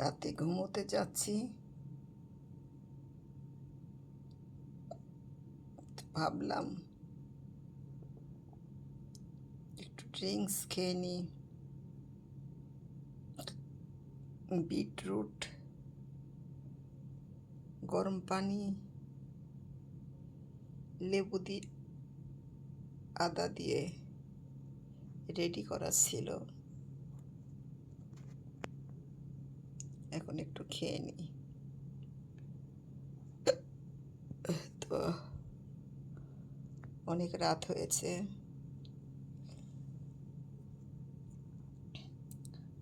রাতে ঘুমোতে যাচ্ছি। ভাবলাম একটু ড্রিঙ্কস খেয়ে নিই বিটরুট, গরম পানি, লেবু দিয়ে আদা দিয়ে রেডি করা ছিল। এখন একটু খেয়ে নিই তো অনেক রাত হয়েছে।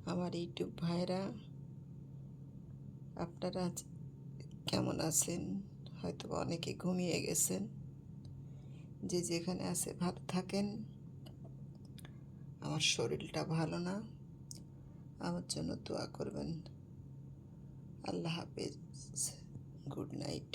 আমার ইউটিউব ভাইরা, আপনারা কেমন আছেন? হয়তো অনেকে ঘুমিয়ে গেছেন। যে যেখানে আছে ভালো থাকেন। আমার শরীরটা ভালো না। আমার জন্য দোয়া করবেন। আল্লাহ হাফেজ গুড নাইট